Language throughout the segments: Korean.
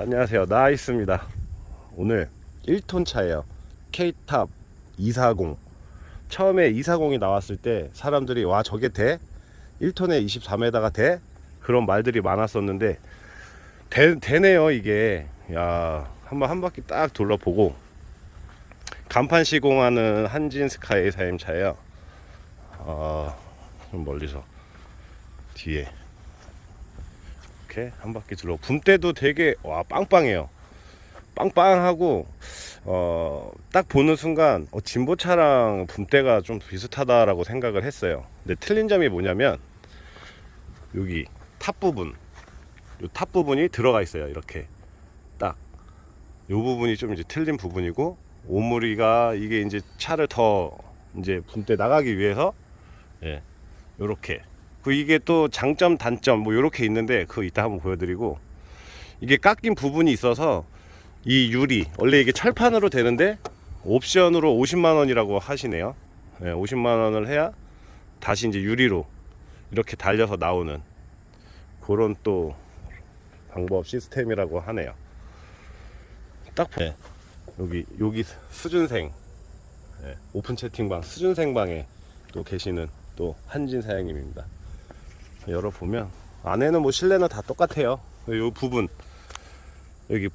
안녕하세요. 나이스입니다. 오늘 1톤 차예요. K탑 240. 처음에 240이 나왔을 때 사람들이 와 저게 돼? 1톤에 24m가 돼? 그런 말들이 많았었는데 되, 되네요 이게. 야 한번 한 바퀴 딱 둘러보고 간판 시공하는 한진 스카이 사임 차예요. 아, 좀 멀리서 뒤에 이렇게 한 바퀴 둘러. 붐대도 되게 와 빵빵해요. 빵빵하고 어, 딱 보는 순간 어, 진보차랑 붐대가 좀 비슷하다라고 생각을 했어요. 근데 틀린 점이 뭐냐면 여기 탑 부분 요 탑 부분이 들어가 있어요 이렇게. 딱. 요 부분이 좀 이제 틀린 부분이고 오므리가 이게 이제 차를 더 이제 붐대 나가기 위해서 예 요렇게 그 이게 또 장점 단점 뭐 요렇게 있는데 그거 이따 한번 보여드리고. 이게 깎인 부분이 있어서 이 유리 원래 이게 철판으로 되는데 옵션으로 50만 원이라고 하시네요. 예, 50만 원을 해야 다시 이제 유리로 이렇게 달려서 나오는 그런 또 방법 시스템이라고 하네요. 딱 보- 예, 여기 여기 수준생. 예, 오픈 채팅방 수준생 방에 또 계시는 또 한진 사장님입니다. 열어보면 안에는 뭐 실내는 다 똑같아요. 이 부분 여기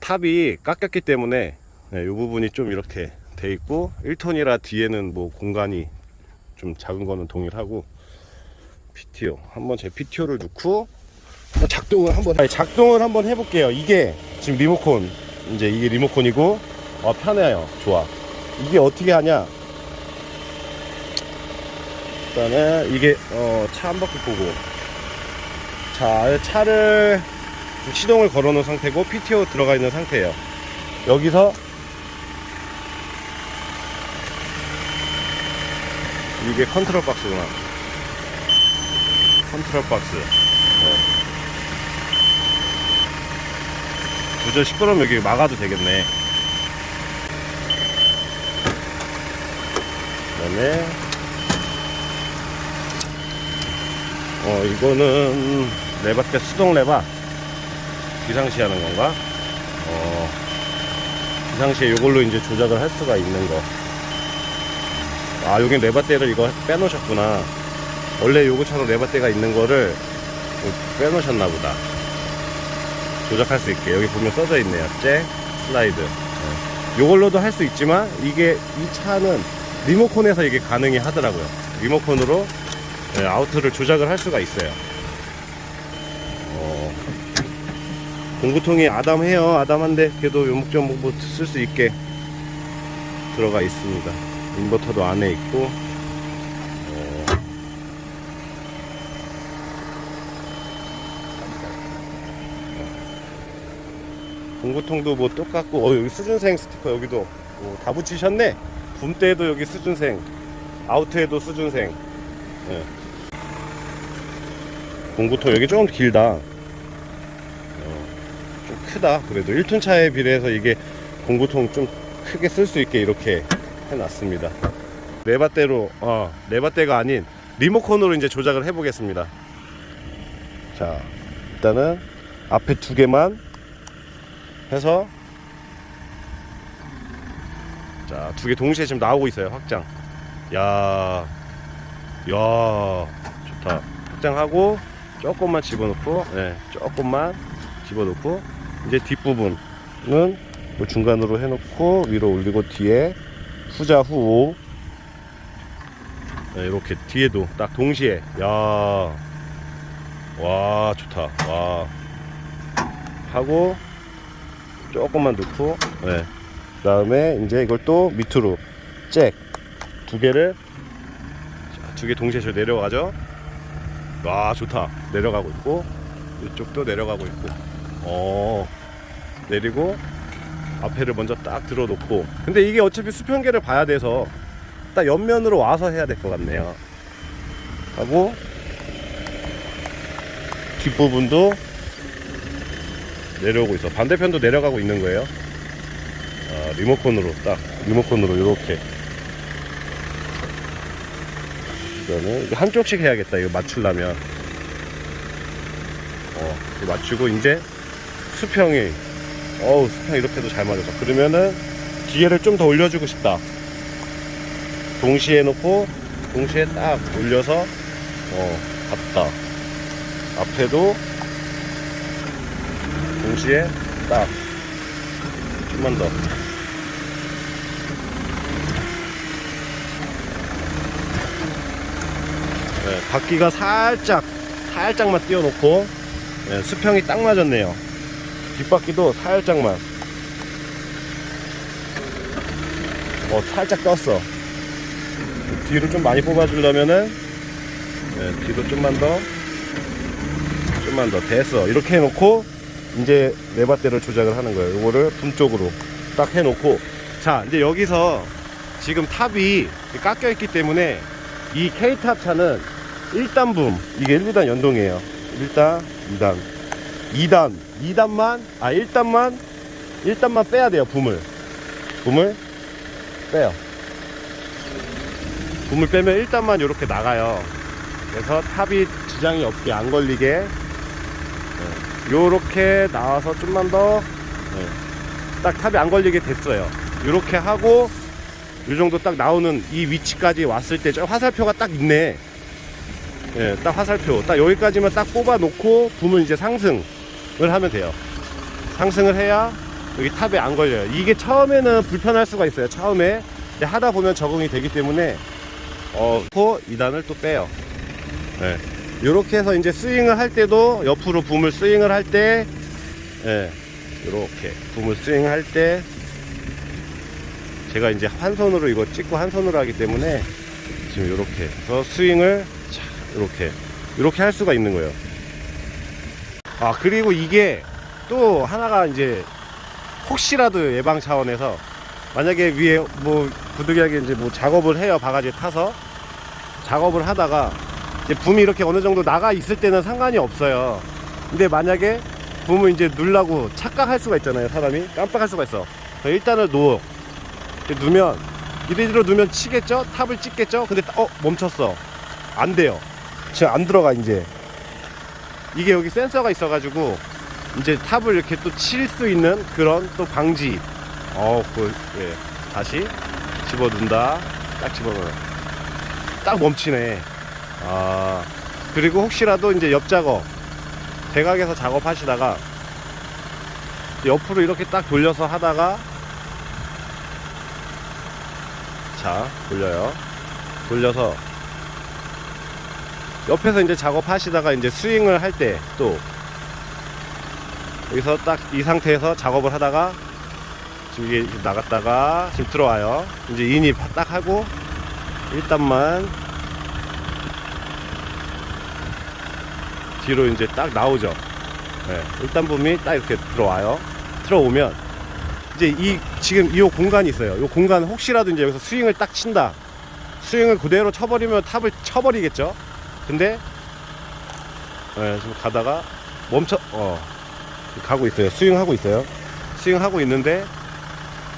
탑이 깎였기 때문에 이 부분이 좀 이렇게 돼 있고 1톤이라 뒤에는 뭐 공간이 좀 작은 거는 동일하고 PTO 한번 제 PTO를 넣고 한번 작동을 한번 작동을 한번 해볼게요. 이게 지금 리모컨 이제 이게 리모컨이고 아 편해요. 좋아. 이게 어떻게 하냐? 일단은 이게 어, 차 한 바퀴 보고. 자 차를 시동을 걸어 놓은 상태고 PTO 들어가 있는 상태예요. 여기서 이게 컨트롤 박스구나. 컨트롤 박스. 네. 부저 시끄러우면 여기 막아도 되겠네. 그 다음에 어 이거는 레바때 수동 레바 비상시 하는 건가? 어 비상시에 이걸로 이제 조작을 할 수가 있는 거. 아 여기 레바대를 이거 빼놓으셨구나. 원래 요거처럼 레바대가 있는 거를 빼놓으셨나 보다. 조작할 수 있게 여기 보면 써져 있네요. 잭 슬라이드. 네. 요걸로도 할 수 있지만 이게 이 차는 리모컨에서 이게 가능히 하더라고요. 리모컨으로 네, 아우트를 조작을 할 수가 있어요. 어, 공구통이 아담해요. 아담한데 그래도 요목조목 뭐 쓸 수 있게 들어가 있습니다. 인버터도 안에 있고. 어, 공구통도 뭐 똑같고 어 여기 수준생 스티커 여기도 어, 다 붙이셨네. 붐대에도 여기 수준생, 아우트에도 수준생. 예. 공구통 여기 조금 길다. 어, 좀 크다. 그래도 1톤 차에 비례해서 이게 공구통 좀 크게 쓸 수 있게 이렇게 해놨습니다. 레바대로, 어, 레바대가 아닌 리모컨으로 이제 조작을 해 보겠습니다. 자, 일단은 앞에 두 개만 해서 자, 두 개 동시에 지금 나오고 있어요. 확장. 야, 야, 좋다. 확장하고 조금만 집어넣고, 예, 조금만 집어넣고 이제 뒷부분은 뭐 중간으로 해놓고 위로 올리고 뒤에 후자 후오 네, 이렇게 뒤에도 딱 동시에 야, 와 좋다. 와 하고 조금만 넣고, 네. 그 다음에 이제 이걸 또 밑으로 잭 두 개를 두 개 동시에 저 내려가죠. 와 좋다. 내려가고 있고 이쪽도 내려가고 있고. 어 내리고 앞에를 먼저 딱 들어놓고. 근데 이게 어차피 수평계를 봐야 돼서 딱 옆면으로 와서 해야 될 것 같네요. 하고 뒷부분도 내려오고 있어. 반대편도 내려가고 있는 거예요. 아, 리모컨으로 딱 리모컨으로 이렇게 이거는 이거 한쪽씩 해야겠다. 이거 맞추려면. 어 이거 맞추고 이제 수평이 어우 수평 이렇게도 잘 맞아서. 그러면은 기계를 좀 더 올려주고 싶다. 동시에 놓고 동시에 딱 올려서 어 갔다. 앞에도 동시에 딱. 좀만 더 네, 바퀴가 살짝 살짝만 띄워놓고 네, 수평이 딱 맞았네요. 뒷바퀴도 살짝만. 어 살짝 떴어. 뒤로 좀 많이 뽑아주려면은 네, 뒤로 좀만 더 좀만 더 됐어. 이렇게 해놓고 이제 네바대를 조작을 하는 거예요. 요거를 품 쪽으로 딱 해놓고. 자 이제 여기서 지금 탑이 깎여 있기 때문에 이 K탑 차는 1단 붐. 이게 1, 2단 연동이에요. 1단 2단. 2단. 2단만 아 1단만 1단만 빼야 돼요 붐을. 붐을 빼요. 붐을 빼면 1단만 이렇게 나가요. 그래서 탑이 지장이 없게 안 걸리게. 요렇게 나와서 좀만 더. 딱 탑이 안 걸리게 됐어요. 요렇게 하고 요 정도 딱 나오는 이 위치까지 왔을 때 저 화살표가 딱 있네 예, 딱 화살표. 딱 여기까지만 딱 뽑아 놓고 붐을 이제 상승을 하면 돼요. 상승을 해야 여기 탑에 안 걸려요. 이게 처음에는 불편할 수가 있어요 처음에. 하다 보면 적응이 되기 때문에 어, 포 2단을 또 빼요. 예. 요렇게 해서 이제 스윙을 할 때도 옆으로 붐을 스윙을 할 때, 예, 요렇게 붐을 스윙할 때, 제가 이제 한 손으로 이거 찍고 한 손으로 하기 때문에 지금 요렇게 해서 스윙을 자, 요렇게, 요렇게 할 수가 있는 거예요. 아, 그리고 이게 또 하나가 이제 혹시라도 예방 차원에서 만약에 위에 뭐 부득이하게 이제 뭐 작업을 해요. 바가지에 타서 작업을 하다가 이제 붐이 이렇게 어느 정도 나가 있을 때는 상관이 없어요. 근데 만약에 붐을 이제 누르고 착각할 수가 있잖아요. 사람이 깜빡할 수가 있어. 일단은. 이렇게 누면 이대로 누면 치겠죠? 탑을 찍겠죠? 근데 어 멈췄어. 안 돼요. 지금 안 들어가 이제. 이게 여기 센서가 있어가지고 이제 탑을 이렇게 또 칠 수 있는 그런 또 방지. 어, 그, 예. 다시 집어넣는다. 딱 집어넣어. 딱 멈추네. 아 그리고 혹시라도 이제 옆 작업 대각에서 작업하시다가 옆으로 이렇게 딱 돌려서 하다가 자 돌려요 돌려서 옆에서 이제 작업하시다가 이제 스윙을 할 때 또 여기서 딱 이 상태에서 작업을 하다가 지금 이게 나갔다가 지금 들어와요 이제 인이 딱 하고 일단만 뒤로 이제 딱 나오죠. 네, 일단 붐이 딱 이렇게 들어와요. 들어오면 이제 이 지금 이 공간이 있어요. 이 공간 혹시라도 이제 여기서 스윙을 딱 친다. 스윙을 그대로 쳐버리면 탑을 쳐버리겠죠. 근데 네, 지금 가다가 멈춰 어 가고 있어요. 스윙하고 있어요. 스윙하고 있는데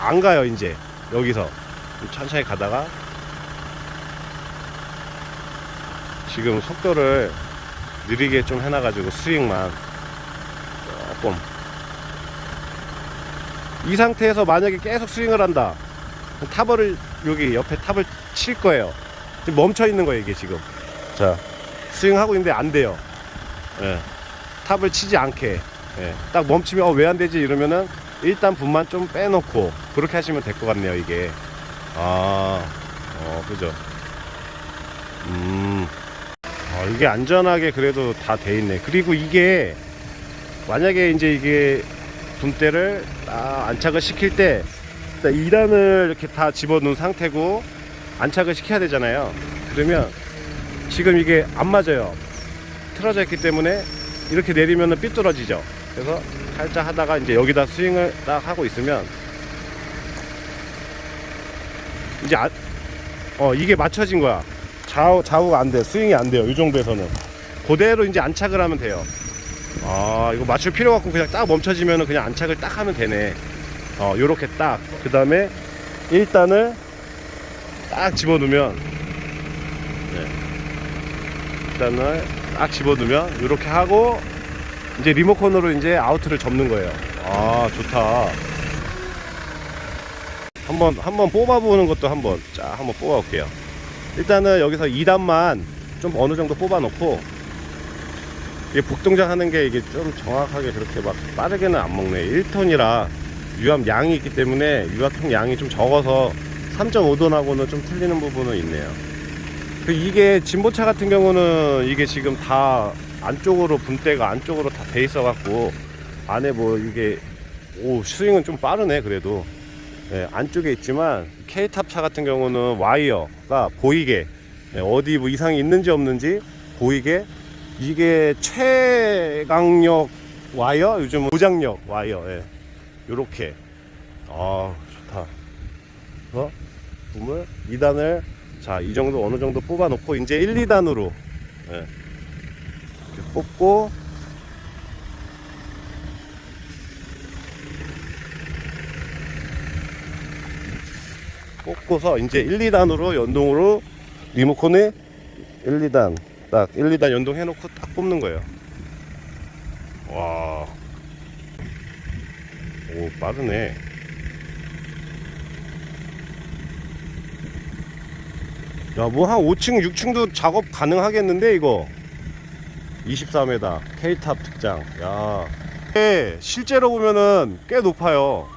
안 가요 이제. 여기서. 천천히 가다가 지금 속도를 느리게 좀 해놔가지고 스윙만 조금. 이 상태에서 만약에 계속 스윙을 한다. 탑을 여기 옆에 탑을 칠 거예요. 멈춰 있는 거예요 이게 지금. 자 스윙하고 있는데 안 돼요 예. 탑을 치지 않게 예. 딱 멈추면 어, 왜 안 되지 이러면은 일단 분만 좀 빼놓고 그렇게 하시면 될 것 같네요 이게 아 어, 그죠 음 어, 이게 안전하게 그래도 다 돼 있네. 그리고 이게 만약에 이제 이게 분대를 딱 안착을 시킬 때 2단을 이렇게 다 집어넣은 상태고 안착을 시켜야 되잖아요. 그러면 지금 이게 안 맞아요. 틀어져 있기 때문에 이렇게 내리면은 삐뚤어지죠. 그래서 살짝 하다가 이제 여기다 스윙을 딱 하고 있으면 이제 아, 어 이게 맞춰진 거야. 좌우, 좌우가 안 돼. 스윙이 안 돼요. 이 정도에서는. 그대로 이제 안착을 하면 돼요. 아, 이거 맞출 필요 없고 그냥 딱 멈춰지면 그냥 안착을 딱 하면 되네. 어, 요렇게 딱. 그 다음에 1단을 딱 집어넣으면, 네. 1단을 딱 집어넣으면, 요렇게 하고, 이제 리모컨으로 이제 아우트를 접는 거예요. 아, 좋다. 한번 한번 뽑아보는 것도 한번 자 한번 뽑아볼게요. 일단은 여기서 2단만 좀 어느 정도 뽑아놓고 이게 복동작 하는 게 이게 좀 정확하게 그렇게 막 빠르게는 안 먹네. 1톤이라 유압 양이 있기 때문에 유압통 양이 좀 적어서 3.5톤하고는 좀 틀리는 부분은 있네요. 그 이게 진보차 같은 경우는 이게 지금 다 안쪽으로 분대가 안쪽으로 다 돼 있어 갖고 안에 뭐 이게 오 스윙은 좀 빠르네 그래도. 예, 안쪽에 있지만 K탑 차 같은 경우는 와이어가 보이게 예, 어디 뭐 이상이 있는지 없는지 보이게 이게 최강력 와이어 요즘 무장력 와이어 예. 요렇게. 아 좋다. 그래서 붐을 2단을 자 이 정도 어느 정도 뽑아 놓고 이제 1, 2단으로 예. 뽑고 뽑고서 이제 1, 2단으로 연동으로 리모컨에 1, 2단 딱 1, 2단 연동해 놓고 딱 뽑는 거예요. 와. 오, 빠르네. 야, 뭐 한 5층, 6층도 작업 가능하겠는데 이거. 24m K탑 특장. 야. 예, 실제로 보면은 꽤 높아요.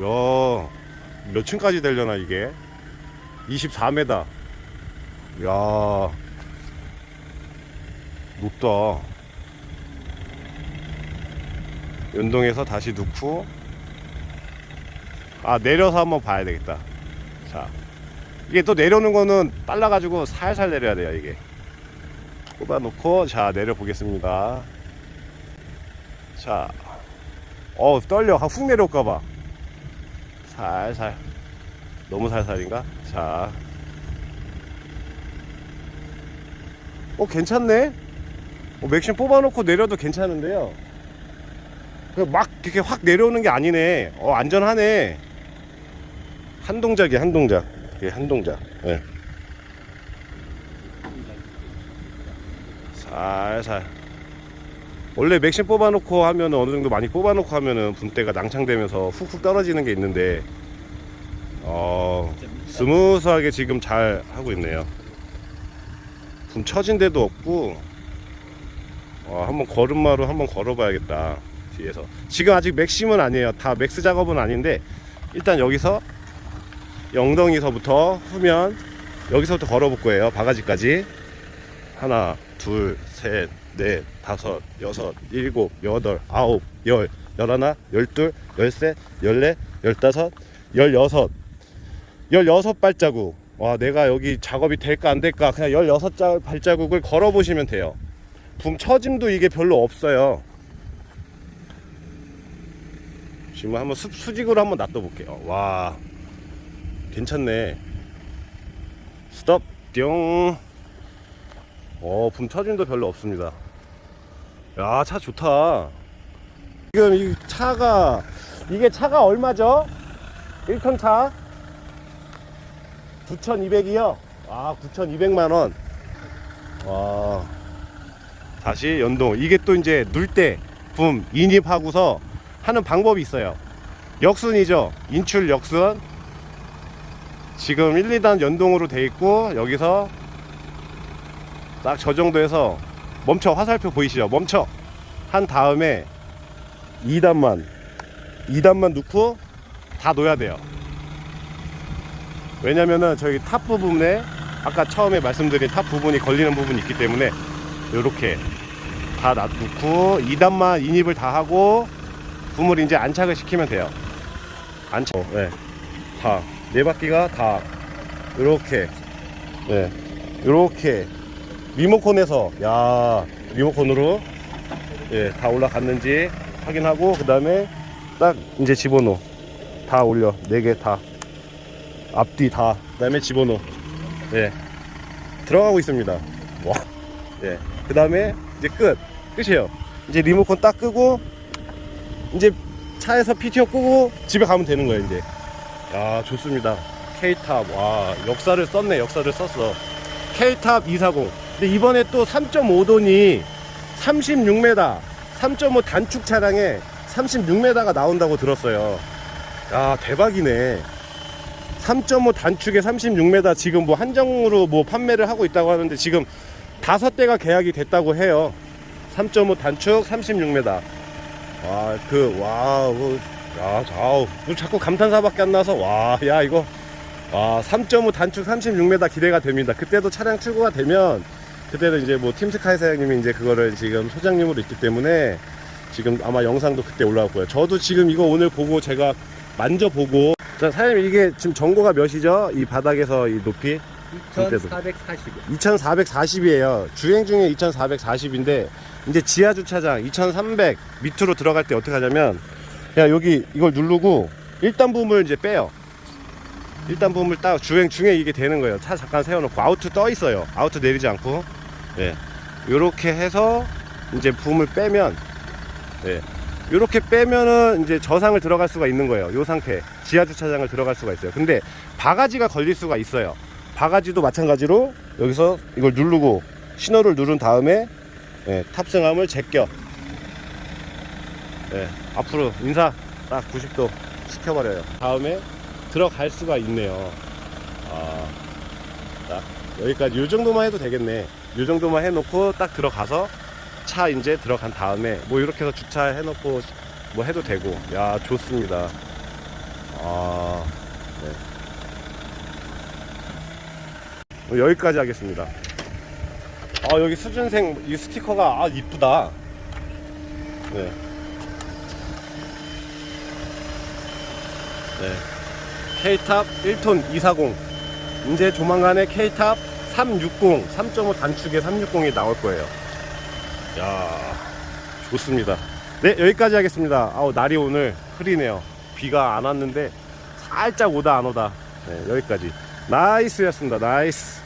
야. 몇 층까지 되려나 이게 24m 야 높다 연동해서 다시 넣고 아 내려서 한번 봐야 되겠다 자 이게 또 내려오는 거는 빨라 가지고 살살 내려야 돼요 이게 꼽아 놓고 자 내려 보겠습니다 자어 떨려 아, 훅 내려올까 봐 살살 너무 살살인가? 자. 어 괜찮네. 어, 맥심 뽑아놓고 내려도 괜찮은데요. 그막 이렇게 확 내려오는 게 아니네. 어 안전하네. 한 동작이 한 동작. 이게 한 동작. 예. 살살. 원래 맥심 뽑아놓고 하면 어느 정도 많이 뽑아놓고 하면은 분대가 낭창되면서 훅훅 떨어지는 게 있는데 어 스무스하게 지금 잘 하고 있네요. 분 처진 데도 없고 어, 한번 걸음마로 한번 걸어봐야겠다 뒤에서 지금 아직 맥심은 아니에요. 다 맥스 작업은 아닌데 일단 여기서 영덩이서부터 후면 여기서부터 걸어볼 거예요. 바가지까지 하나 둘 셋 넷, 다섯, 여섯, 일곱, 여덟, 아홉, 열, 열하나, 열둘, 열셋, 열넷, 열다섯, 열여섯, 열여섯 발자국. 와, 내가 여기 작업이 될까 안 될까 그냥 열여섯 자 발자국을 걸어 보시면 돼요. 붐 처짐도 이게 별로 없어요. 지금 한번 수, 수직으로 한번 놔둬 볼게요. 와, 괜찮네. 스톱, 뿅. 어, 붐 처짐도 별로 없습니다. 야, 차 좋다. 지금 이 차가, 이게 차가 얼마죠? 1톤 차? 9,200이요? 아, 9,200만원. 와. 다시 연동. 이게 또 이제 눌 때, 붐, 인입하고서 하는 방법이 있어요. 역순이죠. 인출 역순. 지금 1, 2단 연동으로 돼 있고, 여기서 딱 저 정도에서 멈춰 화살표 보이시죠? 멈춰. 한 다음에 2단만 2단만 넣고 다 놓아야 돼요. 왜냐면은 저기 탑 부분에 아까 처음에 말씀드린 탑 부분이 걸리는 부분이 있기 때문에 이렇게 다 놔두고 2단만 인입을 다 하고 붐을 이제 안착을 시키면 돼요. 안착 어, 네. 다 네 바퀴가 다 이렇게 네. 이렇게 리모컨에서 야 리모컨으로 예, 다 올라갔는지 확인하고 그 다음에 딱 이제 집어넣어. 다 올려. 네 개 다. 앞뒤 다. 그 다음에 집어넣어. 예. 들어가고 있습니다. 와예그 다음에 이제 끝. 끝이에요. 이제 리모컨 딱 끄고 이제 차에서 PTO 끄고 집에 가면 되는 거예요 이제 야 좋습니다 K탑 와 역사를 썼네 역사를 썼어 K탑 240 근데 이번에 또 3.5돈이 36m 3.5 단축 차량에 36m가 나온다고 들었어요. 야, 대박이네. 3.5 단축에 36m 지금 뭐 한정으로 뭐 판매를 하고 있다고 하는데 지금 다섯 대가 계약이 됐다고 해요. 3.5 단축 36m. 와, 그, 와, 그, 야, 자우. 뭐 자꾸 감탄사밖에 안 나서, 와, 야, 이거, 와, 3.5 단축 36m 기대가 됩니다. 그때도 차량 출고가 되면, 그때는 이제 뭐 팀스카이 사장님이 이제 그거를 지금 소장님으로 있기 때문에, 지금 아마 영상도 그때 올라올 거예요. 저도 지금 이거 오늘 보고 제가 만져보고, 자, 사장님 이게 지금 전고가 몇이죠? 이 바닥에서 이 높이? 2440. 2440이에요. 주행 중에 2440인데 이제 지하 주차장 2300 밑으로 들어갈 때 어떻게 하냐면 그냥 여기 이걸 누르고 1단 부음을 이제 빼요. 1단 부음을 딱 주행 중에 이게 되는 거예요. 차 잠깐 세워놓고 아우트 떠 있어요. 아우트 내리지 않고 예. 요렇게 해서 이제 부음을 빼면 예. 요렇게 빼면은 이제 저상을 들어갈 수가 있는 거예요. 요 상태 지하 주차장을 들어갈 수가 있어요. 근데 바가지가 걸릴 수가 있어요. 바가지도 마찬가지로 여기서 이걸 누르고 신호를 누른 다음에 예, 탑승함을 제껴 예, 앞으로 인사 딱 90도 시켜버려요 다음에 들어갈 수가 있네요 아, 딱 여기까지 요 정도만 해도 되겠네 요 정도만 해놓고 딱 들어가서 차 이제 들어간 다음에 뭐 이렇게 해서 주차해 놓고 뭐 해도 되고 야 좋습니다 아 어, 여기까지 하겠습니다. 아 여기 수준생 이 스티커가 아 이쁘다. 네. 네. K탑 1톤 240. 이제 조만간에 K탑 360, 3.5 단축에 360이 나올 거예요. 야 좋습니다. 네 여기까지 하겠습니다. 아우 날이 오늘 흐리네요. 비가 안 왔는데 살짝 오다 안 오다. 네 여기까지. 나이스였습니다. 나이스.